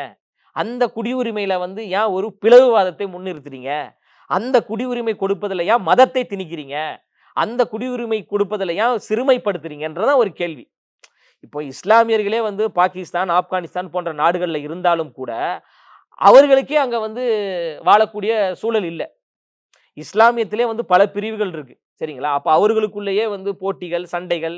அந்த குடியுரிமையில் வந்து ஏன் ஒரு பிளவுவாதத்தை முன்னிறுத்துறீங்க? அந்த குடியுரிமை கொடுப்பதில் ஏன் மதத்தை திணிக்கிறீங்க? அந்த குடியுரிமை கொடுப்பதில் ஏன் சிறுமைப்படுத்துறீங்கன்றதான் ஒரு கேள்வி. இப்போ இஸ்லாமியர்களே வந்து பாகிஸ்தான் ஆப்கானிஸ்தான் போன்ற நாடுகளில் இருந்தாலும் கூட அவர்களுக்கே அங்கே வந்து வாழக்கூடிய சூழல் இல்லை. இஸ்லாமியத்திலே வந்து பல பிரிவுகள் இருக்குது சரிங்களா? அப்போ அவர்களுக்குள்ளேயே வந்து போட்டிகள் சண்டைகள்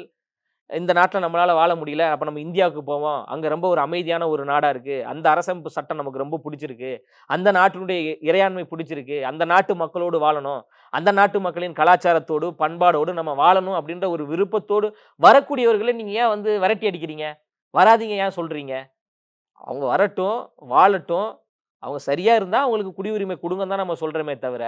இந்த நாட்டில் நம்மளால் வாழ முடியல அப்போ நம்ம இந்தியாவுக்கு போவோம். அங்கே ரொம்ப ஒரு அமைதியான ஒரு நாடாக இருக்குது அந்த அரசமைப்பு சட்டம் நமக்கு ரொம்ப பிடிச்சிருக்கு. அந்த நாட்டினுடைய இறையாண்மை பிடிச்சிருக்கு. அந்த நாட்டு மக்களோடு வாழணும். அந்த நாட்டு மக்களின் கலாச்சாரத்தோடு பண்பாடோடு நம்ம வாழணும் அப்படின்ற ஒரு விருப்பத்தோடு வரக்கூடியவர்களை நீங்கள் ஏன் வந்து விரட்டி அடிக்கிறீங்க? வராதீங்க ஏன் சொல்கிறீங்க அவங்க வரட்டும் வாழட்டும். அவங்க சரியாக இருந்தால் அவங்களுக்கு குடியுரிமை கொடுங்கன்னு தான் நம்ம சொல்கிறோமே தவிர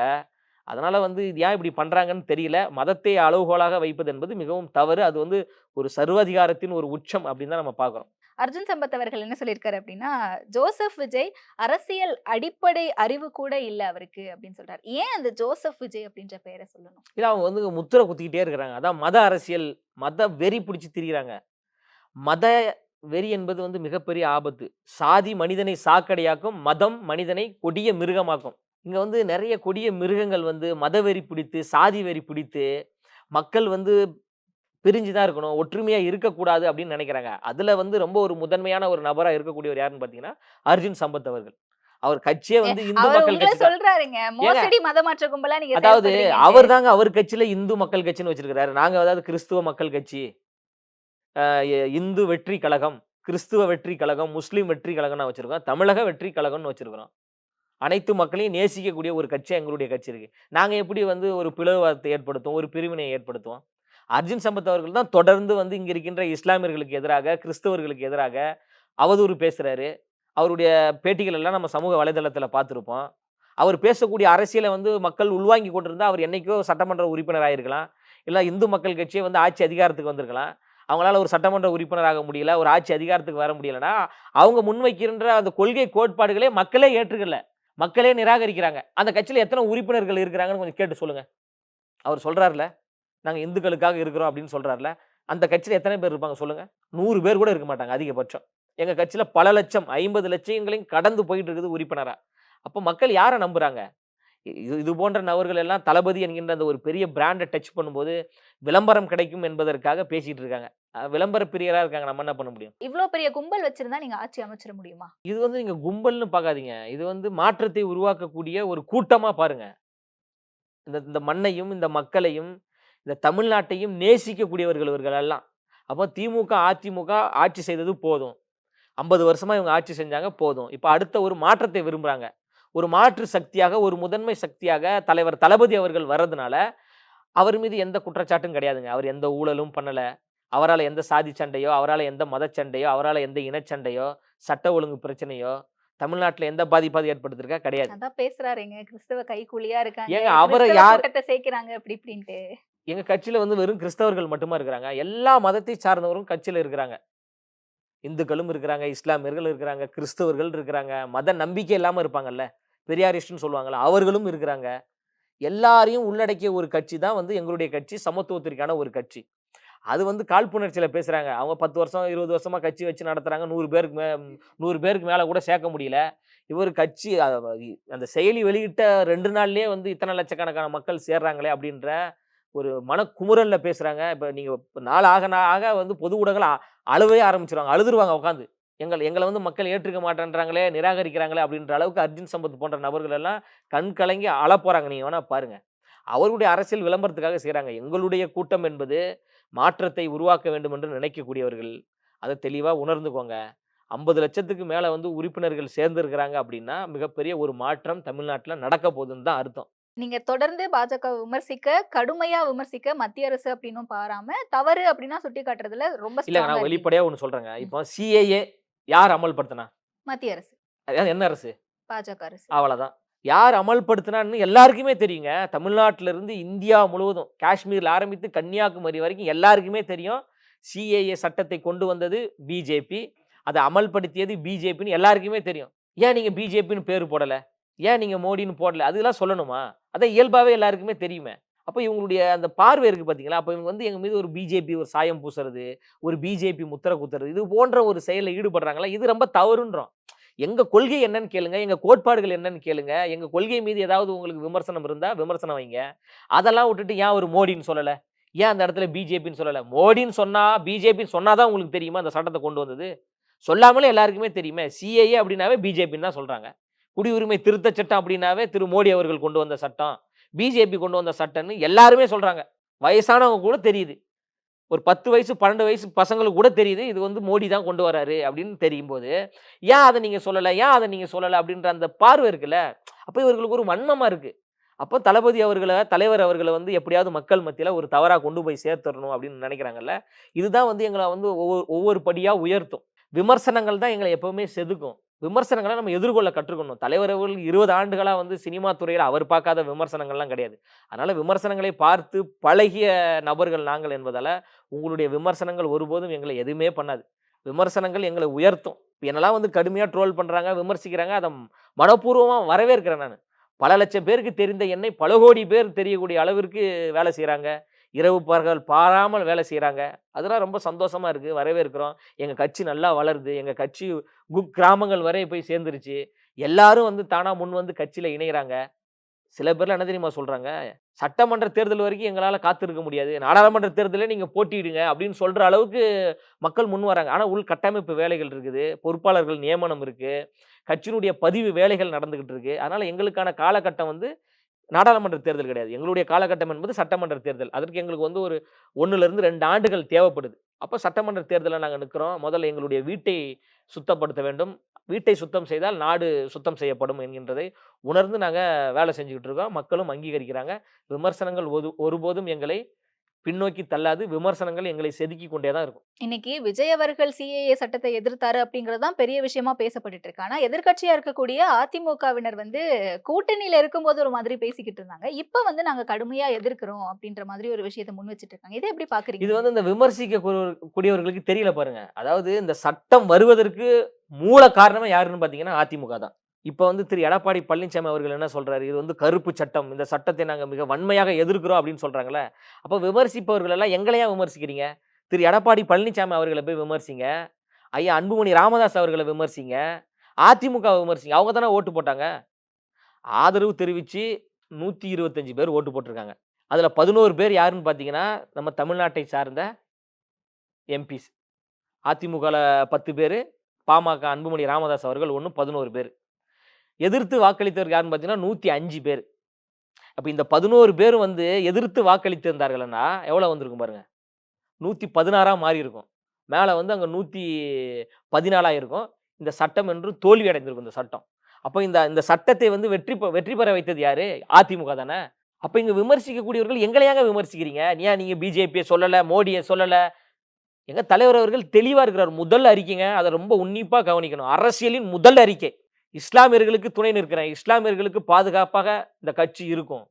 அதனால் வந்து இது ஏன் இப்படி பண்ணுறாங்கன்னு தெரியல. மதத்தை அளவுகோலாக வைப்பது என்பது மிகவும் தவறு. அது வந்து ஒரு சர்வாதிகாரத்தின் ஒரு உச்சம் அப்படின்னு தான் நம்ம பார்க்குறோம். அர்ஜுன் சம்பத் அவர்கள் என்ன சொல்லியிருக்காரு அப்படின்னா ஜோசப் விஜய் அரசியல் அடிப்படை அறிவு கூட இல்ல அவருக்கு அப்படின்னு சொல்றாரு. ஏன் அந்த ஜோசப் விஜய் அப்படின்ற பெயரை சொல்லணும்? இல்லை அவங்க வந்து முத்திரை குத்திக்கிட்டே இருக்கிறாங்க. அதான் மத அரசியல் மத வெறி பிடிச்சி திரிகிறாங்க மத வெறி என்பது வந்து மிகப்பெரிய ஆபத்து. சாதி மனிதனை சாக்கடையாக்கும் மதம் மனிதனை கொடிய மிருகமாக்கும். இங்கே வந்து நிறைய கொடிய மிருகங்கள் வந்து மத வெறி பிடித்து சாதி வெறி பிடித்து மக்கள் வந்து பிரிஞ்சு தான் இருக்கணும் ஒற்றுமையாக இருக்கக்கூடாது அப்படின்னு நினைக்கிறாங்க. அதில் வந்து ரொம்ப ஒரு முதன்மையான ஒரு நபராக இருக்கக்கூடியவர் யாருன்னு பார்த்தீங்கன்னா அர்ஜுன் சம்பத் அவர்கள். அவர் கட்சியே வந்து இந்து மக்கள் கட்சி. சொல்றாருங்க. மோசடி மதமாற்ற கும்பலா நீங்க அதாவது. அவர் தாங்க அவர் கட்சியில இந்து மக்கள் கட்சின்னு வச்சிருக்கிறாரு. நாங்க அதாவது கிறிஸ்துவ மக்கள் கட்சி. இந்து வெற்றி கழகம் கிறிஸ்துவ வெற்றி கழகம் முஸ்லீம் வெற்றி கழகம்னு வச்சிருக்கோம். தமிழக வெற்றி கழகம்னு வச்சிருக்கிறோம். அனைத்து மக்களையும் நேசிக்கக்கூடிய ஒரு கட்சி எங்களுடைய கட்சி இருக்கு. நாங்கள் எப்படி வந்து ஒரு பிளவுவாதத்தை ஏற்படுத்துவோம் ஒரு பிரிவினை ஏற்படுத்துவோம்? அர்ஜுன் சம்பத் அவர்கள் தான் தொடர்ந்து வந்து இங்கே இருக்கின்ற இஸ்லாமியர்களுக்கு எதிராக கிறிஸ்தவர்களுக்கு எதிராக அவதூறு பேசுகிறாரு அவருடைய பேட்டிகள் எல்லாம் நம்ம சமூக வலைதளத்தில் பார்த்துருப்போம். அவர் பேசக்கூடிய அரசியலை வந்து மக்கள் உள்வாங்கி கொண்டிருந்தா அவர் என்னைக்கோ சட்டமன்ற உறுப்பினர் ஆகிருக்கலாம் இல்லை இந்து மக்கள் கட்சியே வந்து ஆட்சி அதிகாரத்துக்கு வந்திருக்கலாம். அவங்களால ஒரு சட்டமன்ற உறுப்பினராக முடியல ஒரு ஆட்சி அதிகாரத்துக்கு வர முடியலன்னா அவங்க முன்வைக்கின்ற அந்த கொள்கை கோட்பாடுகளே மக்களே ஏற்றுக்கல. மக்களே நிராகரிக்கிறாங்க. அந்த கட்சியில் எத்தனை உறுப்பினர்கள் இருக்கிறாங்கன்னு கொஞ்சம் கேட்டு சொல்லுங்கள் அவர் சொல்கிறார்ல நாங்கள் இந்துக்களுக்காக இருக்கிறோம் அப்படின்னு சொல்கிறார்ல அந்த கட்சியில் எத்தனை பேர் இருப்பாங்க சொல்லுங்கள் நூறு பேர் கூட இருக்க மாட்டாங்க அதிகபட்சம். எங்கள் கட்சியில் பல லட்சம் ஐம்பது லட்சங்களையும் கடந்து போயிட்டு இருக்குது உறுப்பினராக அப்போ மக்கள் யாரை நம்புகிறாங்க இது இது போன்ற நபர்கள் எல்லாம் தளபதி என்கின்ற அந்த ஒரு பெரிய பிராண்டை டச் பண்ணும்போது விளம்பரம் கிடைக்கும் என்பதற்காக பேசிட்டு இருக்காங்க. விளம்பர பிரியரா இருக்காங்க. நம்ம என்ன பண்ண முடியும்? இவ்ளோ பெரிய கும்பல் வச்சிருந்தா நீங்க ஆட்சி அமைச்சிட முடியுமா? இது வந்து நீங்க கும்பல்னு பார்க்காதீங்க. இது வந்து மாற்றத்தை உருவாக்கக்கூடிய ஒரு கூட்டமா பாருங்க. இந்த இந்த மண்ணையும் இந்த மக்களையும் இந்த தமிழ்நாட்டையும் நேசிக்கக்கூடியவர்கள் இவர்கள் எல்லாம். அப்போ திமுக அதிமுக ஆட்சி செய்தது போதும். ஐம்பது வருஷமா இவங்க ஆட்சி செஞ்சாங்க போதும். இப்போ அடுத்த ஒரு மாற்றத்தை விரும்புறாங்க. ஒரு மாற்று சக்தியாக ஒரு முதன்மை சக்தியாக தலைவர் தளபதி அவர்கள் வர்றதுனால அவர் மீது எந்த குற்றச்சாட்டும் கிடையாதுங்க. அவர் எந்த ஊழலும் பண்ணல. அவரால் எந்த சாதி சண்டையோ அவரால் எந்த மதச் சண்டையோ அவரால் எந்த இனச்சண்டையோ சட்ட ஒழுங்கு பிரச்சனையோ தமிழ்நாட்டுல எந்த பாதிப்பாது ஏற்படுத்திருக்கா? கிடையாது. அதான் பேசுறாருங்க. கிறிஸ்தவ கைக்கூலியா இருக்காங்க. ஏங்க, அவரை யார்- சேர்க்கிறாங்க அப்படி இப்படின்ட்டு. எங்க கட்சியில வந்து வெறும் கிறிஸ்தவர்கள் மட்டுமா இருக்கிறாங்க. எல்லா மதத்தை சார்ந்தவரும் கட்சியில இருக்கிறாங்க. இந்துக்களும் இருக்கிறாங்க இஸ்லாமியர்கள் இருக்கிறாங்க கிறிஸ்தவர்கள் இருக்கிறாங்க மத நம்பிக்கை இல்லாமல் இருப்பாங்கல்ல பெரியாரிஸ்ட்னு சொல்லுவாங்கல்ல அவர்களும் இருக்கிறாங்க. எல்லாரையும் உள்ளடக்கிய ஒரு கட்சி தான் வந்து எங்களுடைய கட்சி சமத்துவத்திற்கான ஒரு கட்சி. அது வந்து காழ்ப்புணர்ச்சியில் பேசுகிறாங்க அவங்க பத்து வருஷம் இருபது வருஷமாக கட்சி வச்சு நடத்துகிறாங்க நூறு பேருக்கு மே நூறு பேருக்கு மேலே கூட சேர்க்க முடியல. இவர் கட்சி அந்த செயலி வெளியிட்ட ரெண்டு நாள்லேயே வந்து இத்தனை லட்சக்கணக்கான மக்கள் சேர்றாங்களே அப்படின்ற ஒரு மனக்குமுறல்ல பேசுகிறாங்க இப்போ நீங்கள் இப்ப நாள் ஆக நா- ஆக வந்து பொது ஊடகங்கள் அழுவே ஆரம்பிச்சிருவாங்க. அழுதுருவாங்க உட்காந்து எங்கள் எங்களை வந்து மக்கள் ஏற்றுக்க மாட்டேன்றாங்களே நிராகரிக்கிறாங்களே அப்படின்ற அளவுக்கு அர்ஜுன் சம்பத் போன்ற நபர்கள் எல்லாம் கண் கலங்கி அழ நீங்கள் வேணால் பாருங்கள் அவருடைய அரசியல் விளம்பரத்துக்காக செய்கிறாங்க எங்களுடைய கூட்டம் என்பது மாற்றத்தை உருவாக்க வேண்டும் என்று நினைக்கக்கூடியவர்கள். அதை தெளிவாக உணர்ந்துக்கோங்க. ஐம்பது லட்சத்துக்கு மேலே வந்து உறுப்பினர்கள் சேர்ந்துருக்கிறாங்க அப்படின்னா மிகப்பெரிய ஒரு மாற்றம் தமிழ்நாட்டில் நடக்க போகுதுன்னு தான் அர்த்தம். நீங்க தொடர்ந்து பாஜக விமர்சிக்க கடுமையா விமர்சிக்க மத்திய அரசு அப்படின்னும் பாராம தவறு அப்படின்னா சுட்டி காட்டுறதுல ரொம்ப strong-ஆ நான். வெளிப்படையா ஒன்று சொல்றேங்க. இப்போ சிஏஏ யார் அமல்படுத்தினா? மத்திய அரசு. என்ன அரசு? பாஜக அரசு. அவ்வளவுதான். யார் அமல்படுத்தினான்னு எல்லாருக்குமே தெரியுங்க. தமிழ்நாட்டில இருந்து இந்தியா முழுவதும் காஷ்மீர்ல ஆரம்பித்து கன்னியாகுமரி வரைக்கும் எல்லாருக்குமே தெரியும். சிஏஏ சட்டத்தை கொண்டு வந்தது பிஜேபி அதை அமல்படுத்தியது பிஜேபின்னு எல்லாருக்குமே தெரியும். ஏன் நீங்க பிஜேபின்னு பேர் போடல? ஏன் நீங்கள் மோடின்னு போடல? அதெல்லாம் சொல்லணுமா? அதான் இயல்பாகவே எல்லாருக்குமே தெரியுமே. அப்போ இவங்களுடைய அந்த பார்வை இருக்குது பார்த்தீங்களா அப்போ இவங்க வந்து எங்கள் மீது ஒரு பிஜேபி ஒரு சாயம் பூசுறது ஒரு பிஜேபி முத்திரை குத்துறது இது போன்ற ஒரு செயலில் ஈடுபடுறாங்களா? இது ரொம்ப தவறுன்றோம். எங்கள் கொள்கை என்னன்னு கேளுங்க எங்கள் கோட்பாடுகள் என்னன்னு கேளுங்க எங்கள் கொள்கை மீது ஏதாவது உங்களுக்கு விமர்சனம் இருந்தால் விமர்சனம் வைங்க. அதெல்லாம் விட்டுட்டு ஏன் ஒரு மோடின்னு சொல்லலை? ஏன் அந்த இடத்துல பிஜேபின்னு சொல்லலை? மோடின்னு சொன்னால் பிஜேபின்னு சொன்னால் தான் உங்களுக்கு தெரியுமா அந்த சட்டத்தை கொண்டு வந்தது? சொல்லாமலே எல்லாருக்குமே தெரியுமே. சிஏஏ அப்படின்னாவே பிஜேபின்னு தான் சொல்கிறாங்க குடியுரிமை திருத்த சட்டம் அப்படின்னாவே திரு மோடி அவர்கள் கொண்டு வந்த சட்டம். பிஜேபி கொண்டு வந்த சட்டம்னு எல்லாருமே சொல்கிறாங்க வயசானவங்க கூட தெரியுது. ஒரு பத்து வயசு பன்னெண்டு வயசு பசங்களுக்கு கூட தெரியுது. இது வந்து மோடி தான் கொண்டு வராரு அப்படின்னு தெரியும் போது ஏன் அதை நீங்கள் சொல்லலை? ஏன் அதை நீங்கள் சொல்லலை? அப்படின்ற அந்த பார்வை இருக்குல்ல? அப்போ இவர்களுக்கு ஒரு வன்மமாக இருக்குது அப்போ தளபதி அவர்களை தலைவர் அவர்களை வந்து எப்படியாவது மக்கள் மத்தியில் ஒரு தவறாக கொண்டு போய் சேர்த்துடணும் அப்படின்னு நினைக்கிறாங்கல்ல? இதுதான் வந்து எங்களை வந்து ஒவ்வொரு ஒவ்வொரு படியாக உயர்த்தும். விமர்சனங்கள் தான் எங்களை எப்பவுமே செதுக்கும். விமர்சனங்களை நம்ம எதிர்கொள்ள கற்றுக்கணும். தலைவர் அவர்கள் இருபது ஆண்டுகளாக வந்து சினிமா துறையில் அவர் பார்க்காத விமர்சனங்கள்லாம் கிடையாது. அதனால் விமர்சனங்களை பார்த்து பழகிய நபர்கள் நாங்கள் என்பதால் உங்களுடைய விமர்சனங்கள் ஒருபோதும் எங்களை எதுவுமே பண்ணாது. விமர்சனங்கள் எங்களை உயர்த்தும். இப்போ என்னெல்லாம் வந்து கடுமையாக ட்ரோல் பண்ணுறாங்க விமர்சிக்கிறாங்க அதை மனப்பூர்வமாக வரவேற்கிறேன் நான். பல லட்சம் பேருக்கு தெரிந்த என்னை பல கோடி பேர் தெரியக்கூடிய அளவிற்கு வேலை செய்கிறாங்க இரவு பகல் பாராமல் வேலை செய்கிறாங்க அதெல்லாம் ரொம்ப சந்தோஷமாக இருக்குது வரவேற்கிறோம். எங்கள் கட்சி நல்லா வளருது. எங்கள் கட்சி குக் கிராமங்கள் வரை போய் சேர்ந்துருச்சு. எல்லாரும் வந்து தானாக முன் வந்து கட்சியில் இணைகிறாங்க சில பேர்லாம் என்ன தெரியுமா சொல்கிறாங்க சட்டமன்ற தேர்தல் வரைக்கும் எங்களால் காத்திருக்க முடியாது. நாடாளுமன்ற தேர்தலில் நீங்கள் போட்டியிடுங்க அப்படின்னு சொல்கிற அளவுக்கு மக்கள் முன் வராங்க. ஆனால் உள் கட்டமைப்பு வேலைகள் இருக்குது. பொறுப்பாளர்கள் நியமனம் இருக்குது கட்சியினுடைய பதிவு வேலைகள் நடந்துக்கிட்டு இருக்கு. அதனால் எங்களுக்கான காலகட்டம் வந்து நாடாளுமன்ற தேர்தல் கிடையாது. எங்களுடைய காலகட்டம் என்பது சட்டமன்ற தேர்தல். அதற்கு எங்களுக்கு வந்து ஒரு ஒன்றுலேருந்து ரெண்டு ஆண்டுகள் தேவைப்படுது. அப்போ சட்டமன்ற தேர்தலில் நாங்கள் நிற்கிறோம் முதல்ல எங்களுடைய வீட்டை சுத்தப்படுத்த வேண்டும். வீட்டை சுத்தம் செய்தால் நாடு சுத்தம் செய்யப்படும் என்கின்றதை உணர்ந்து நாங்கள் வேலை செஞ்சுக்கிட்டு இருக்கோம். மக்களும் அங்கீகரிக்கிறாங்க. விமர்சனங்கள் ஒரு ஒருபோதும் எங்களை பின்னோக்கி தள்ளாது விமர்சனங்கள் எங்களை செதுக்கி கொண்டே தான் இருக்கும். இன்னைக்கு விஜய் அவர்கள் சிஏஏ சட்டத்தை எதிர்த்தாரு அப்படிங்கிறது தான் பெரிய விஷயமா பேசப்பட்டுட்டு இருக்கு. ஆனா எதிர்க்கட்சியா இருக்கக்கூடிய அதிமுகவினர் வந்து கூட்டணியில இருக்கும்போது ஒரு மாதிரி பேசிக்கிட்டு இருந்தாங்க. இப்ப வந்து நாங்க கடுமையா எதிர்க்கிறோம் அப்படின்ற மாதிரி ஒரு விஷயத்தை முன் வச்சிட்டு இருக்காங்க. இதை எப்படி பாக்குறீங்க? இது வந்து இந்த விமர்சிக்க கூடியவர்- கூடியவர்களுக்கு தெரியல பாருங்க. அதாவது இந்த சட்டம் வருவதற்கு மூல காரணமே யாருன்னு பார்த்தீங்கன்னா அதிமுக தான். இப்போ வந்து திரு எடப்பாடி பழனிசாமி அவர்கள் என்ன சொல்கிறாரு இது வந்து கருப்பு சட்டம். இந்த சட்டத்தை நாங்கள் மிக வன்மையாக எதிர்க்கிறோம் அப்படின்னு சொல்கிறாங்களே அப்போ விமர்சிப்பவர்கள் எல்லாம் எங்களையா விமர்சிக்கிறீங்க? திரு எடப்பாடி பழனிசாமி அவர்களை போய் விமர்சிங்க. ஐயா அன்புமணி ராமதாஸ் அவர்களை விமர்சிங்க. அதிமுக விமர்சிங்க. அவங்க தானே ஓட்டு போட்டாங்க. ஆதரவு தெரிவித்து நூற்றி இருபத்தஞ்சு பேர் ஓட்டு போட்டிருக்காங்க. அதில் பதினோரு பேர் யாருன்னு பார்த்தீங்கன்னா நம்ம தமிழ்நாட்டை சார்ந்த எம்பிஸ். அதிமுகவில் பத்து பேர் பாமக அன்புமணி ராமதாஸ் அவர்கள் ஒன்று பதினோரு பேர். எதிர்த்து வாக்களித்தவர் யாருன்னு பார்த்தீங்கன்னா நூற்றி அஞ்சு பேர். அப்போ இந்த பதினோரு பேர் வந்து எதிர்த்து வாக்களித்திருந்தார்கள்னா எவ்வளோ வந்திருக்கும் பாருங்க? நூற்றி பதினாறாக மாறி இருக்கும் மேலே வந்து அங்கே நூற்றி பதினாலாக இருக்கும். இந்த சட்டம் என்று தோல்வி அடைந்திருக்கும் இந்த சட்டம். அப்போ இந்த இந்த சட்டத்தை வந்து வெற்றி பெ- வெற்றி பெற வைத்தது யார்? அதிமுக தானே. அப்போ இங்கே விமர்சிக்கக்கூடியவர்கள் எங்களையாங்க விமர்சிக்கிறீங்க? ஏன் நீங்கள் பிஜேபியை சொல்லலை மோடியை சொல்லலை? எங்கள் தலைவர் அவர்கள் தெளிவாக இருக்கிறார். முதல் அறிக்கைங்க. அதை ரொம்ப உன்னிப்பாக கவனிக்கணும். அரசியலின் முதல் அறிக்கை. இஸ்லாமியர்களுக்கு துணை நிற்கிறேன். இஸ்லாமியர்களுக்கு பாதுகாப்பாக இந்த கட்சி இருக்கும்.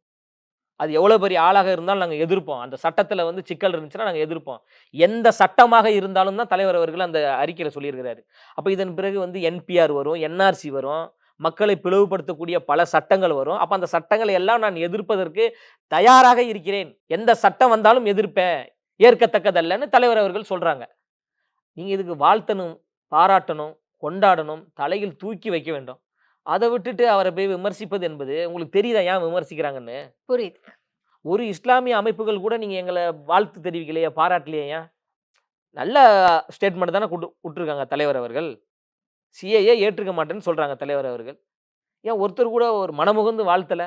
அது எவ்வளோ பெரிய ஆளாக இருந்தாலும் நாங்கள் எதிர்ப்போம். அந்த சட்டத்தில் வந்து சிக்கல் இருந்துச்சுன்னா நாங்கள் எதிர்ப்போம். எந்த சட்டமாக இருந்தாலும் தான் தலைவர் அவர்கள் அந்த அறிக்கையில் சொல்லியிருக்கிறாரு. அப்போ இதன் பிறகு வந்து என்பிஆர் வரும் என்ஆர்சி வரும். மக்களை பிளவுபடுத்தக்கூடிய பல சட்டங்கள் வரும். அப்போ அந்த சட்டங்களை எல்லாம் நான் எதிர்ப்பதற்கு தயாராக இருக்கிறேன். எந்த சட்டம் வந்தாலும் எதிர்ப்பேன். ஏற்கத்தக்கதல்லன்னு தலைவர் அவர்கள் சொல்கிறாங்க நீங்கள் இதுக்கு வாழ்த்தணும் பாராட்டணும் கொண்டாடணும் தலையில் தூக்கி வைக்க வேண்டும். அதை விட்டுட்டு அவரை போய் விமர்சிப்பது என்பது உங்களுக்கு தெரியுதா? ஏன் விமர்சிக்கிறாங்கன்னு? புரியுது. ஒரு இஸ்லாமிய அமைப்புகள் கூட நீங்க எங்களை வாழ்த்து தெரிவிக்கலையே? பாராட்டலையே? ஏன்? நல்ல ஸ்டேட்மெண்ட் தானே கொடு விட்டுருக்காங்க தலைவர் அவர்கள். சிஏஏ ஏற்றுக்க மாட்டேன்னு சொல்றாங்க தலைவர் அவர்கள். ஏன் ஒருத்தர் கூட ஒரு மனமுகந்து வாழ்த்தல?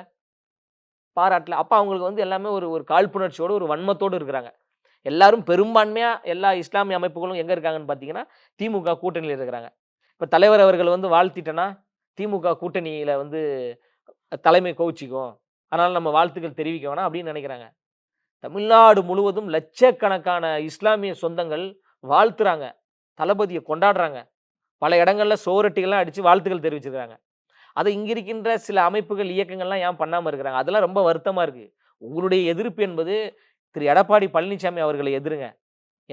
பாராட்டல. அப்ப அவங்களுக்கு வந்து எல்லாமே ஒரு ஒரு காழ்ப்புணர்ச்சியோடு ஒரு வன்மத்தோடு இருக்கிறாங்க. எல்லாரும் பெரும்பான்மையா எல்லா இஸ்லாமிய அமைப்புகளும் எங்க இருக்காங்கன்னு பார்த்தீங்கன்னா திமுக கூட்டணியில் இருக்கிறாங்க. இப்போ தலைவர் அவர்கள் வந்து வாழ்த்திட்டேன்னா திமுக கூட்டணியில் வந்து தலைமை கோவிச்சிக்கும். அதனால் நம்ம வாழ்த்துக்கள் தெரிவிக்க வேணாம் அப்படின்னு நினைக்கிறாங்க. தமிழ்நாடு முழுவதும் லட்சக்கணக்கான இஸ்லாமிய சொந்தங்கள் வாழ்த்துறாங்க. தளபதியை கொண்டாடுறாங்க. பல இடங்களில் சோரட்டிகள்லாம் அடித்து வாழ்த்துக்கள் தெரிவிச்சிருக்கிறாங்க. அதை இங்கே இருக்கின்ற சில அமைப்புகள் இயக்கங்கள்லாம் ஏன் பண்ணாமல் இருக்கிறாங்க? அதெல்லாம் ரொம்ப வருத்தமாக இருக்குது உங்களுடைய எதிர்ப்பு என்பது திரு. எடப்பாடி பழனிசாமி அவர்களை எதிருங்க.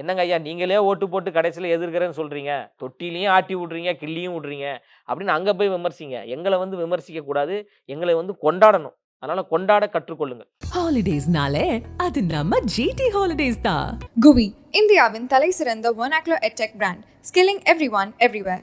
என்னங்க ஐயா நீங்களே ஓட்டு போட்டு கடைசியில் எதிர்க்கிறேன்னு சொல்கிறீங்க தொட்டிலையும் ஆட்டி விட்றீங்க கிள்ளியும் விட்றீங்க. அப்படின்னு அங்கே போய் விமர்சிங்க. எங்களை வந்து விமர்சிக்க கூடாது. எங்களை வந்து கொண்டாடணும். அதனால் கொண்டாட கற்றுக்கொள்ளுங்கள் ஹாலிடேஸ்னாலே அது நம்ம ஜிடி ஹாலிடேஸ் தான். GUI, இந்தியாவின் தலை சிறந்த vernacular edtech brand, skilling everyone everywhere.